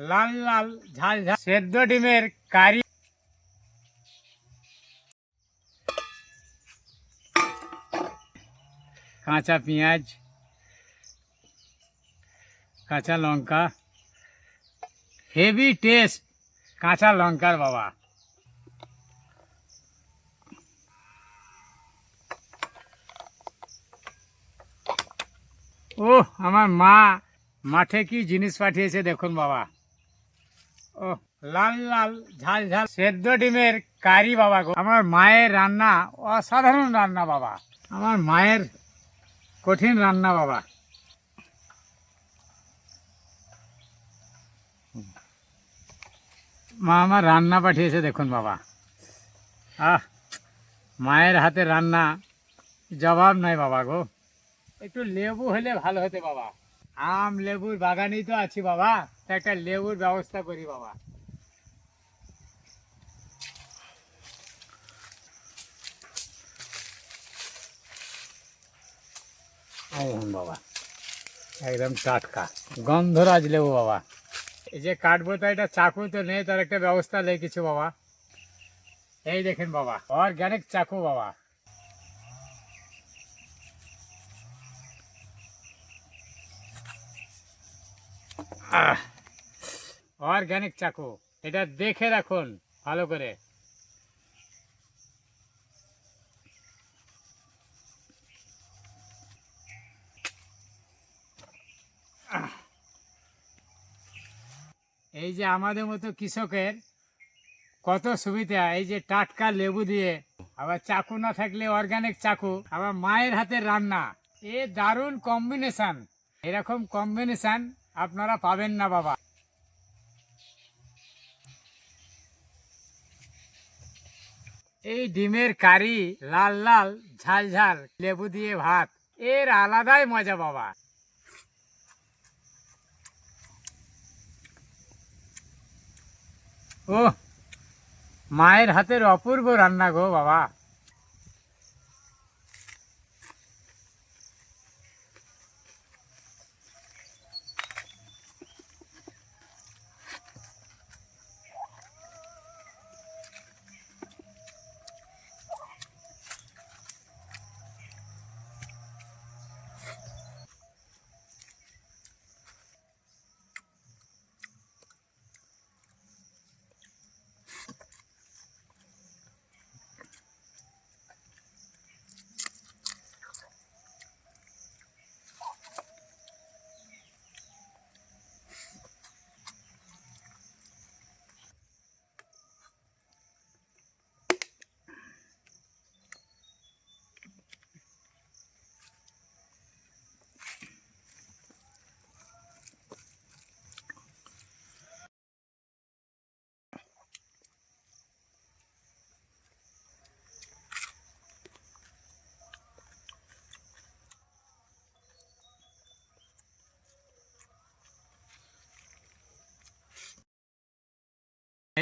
লাল লাল ঝাল ঝাল সেদ্ধ ডিমের কারি কাঁচা পেঁয়াজ কাঁচা লঙ্কা হেভি টেস্ট কাঁচা লঙ্কার বাবা ও আমার মা মাঠে কি জিনিস পাঠিয়েছে দেখুন বাবা ও লাল লাল, ঝাল ঝাল। সেদ্ধ ডিমের কারি বাবা গো। আমার মায়ের রান্না অসাধারণ রান্না বাবা। আমার মায়ের কঠিন রান্না বাবা। মা আমার রান্না পাঠিয়েছে দেখুন বাবা। আহ, মায়ের হাতে রান্না জবাব নাই বাবা গো। একটু লেবু হলে ভালো হতে বাবা। আম, লেবুর বাগানেই তো আছি বাবা। তা একটা লেবুর ব্যবস্থা করি বাবা। বাবা, একদম টাটকা। গন্ধরাজ লেবু বাবা। এই যে কাটবো তো এটা চাকু তো নেই, তার একটা ব্যবস্থা নেই কিছু বাবা। এই দেখেন বাবা অর্গ্যানিক চাকু বাবা। অর্গ্যানিক চাকু, এটা দেখে রাখুন ভালো করে। এই যে আমাদের মতো কৃষকের কত সুবিধা, এই যে টাটকা লেবু দিয়ে। আবার চাকু না থাকলে অর্গানিক চাকু, আবার মায়ের হাতের রান্না। এ দারুণ কম্বিনেশন এরকম কম্বিনেশন আপনারা পাবেন না, বাবা। এই ডিমের কারি লাল লাল, ঝাল ঝাল, লেবু দিয়ে ভাত, এর আলাদাই মজা, বাবা। ও মায়ের হাতের অপূর্ব রান্না গো, বাবা।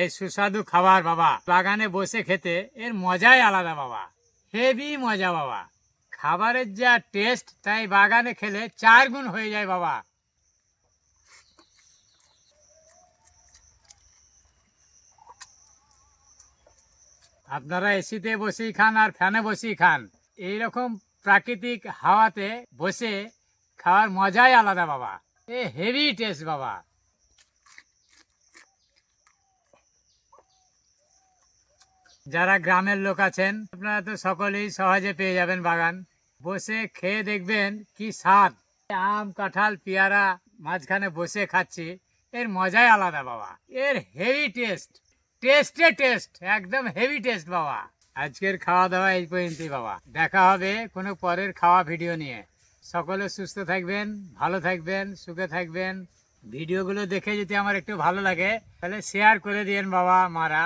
এই সুস্বাদু খাবার, বাবা। বাগানে বসে খেতে এর মজাই আলাদা, বাবা। হেভি মজা, বাবা। খাবারের যা টেস্ট তাই বাগানে খেলে চার গুণ হয়ে যায়, বাবা। আপনারা এসিতে বসেই খান আর ফ্যানে বসেই খান। এইরকম প্রাকৃতিক হাওয়াতে বসে খাওয়ার মজাই আলাদা, বাবা। এ হেভি টেস্ট বাবা। যারা গ্রামের লোক আছেন, আপনারা তো সকলেই সহজে পেয়ে যাবেন বাগান। বসে খেয়ে দেখবেন কি স্বাদ। আম, কাঁঠাল, পেয়ারা মাঝখানে বসে খাচ্ছি। এর মজাই আলাদা বাবা। এর হেভি টেস্ট টেস্টে টেস্ট একদম হেভি টেস্ট বাবা। আজকের খাওয়া দাওয়া এই পর্যন্তই বাবা। দেখা হবে কোনো পরের খাওয়া ভিডিও নিয়ে। সকলে সুস্থ থাকবেন, ভালো থাকবেন, সুখে থাকবেন। ভিডিওগুলো দেখে যদি আমার একটু ভালো লাগে, তাহলে শেয়ার করে দিয়েন বাবা, মারা।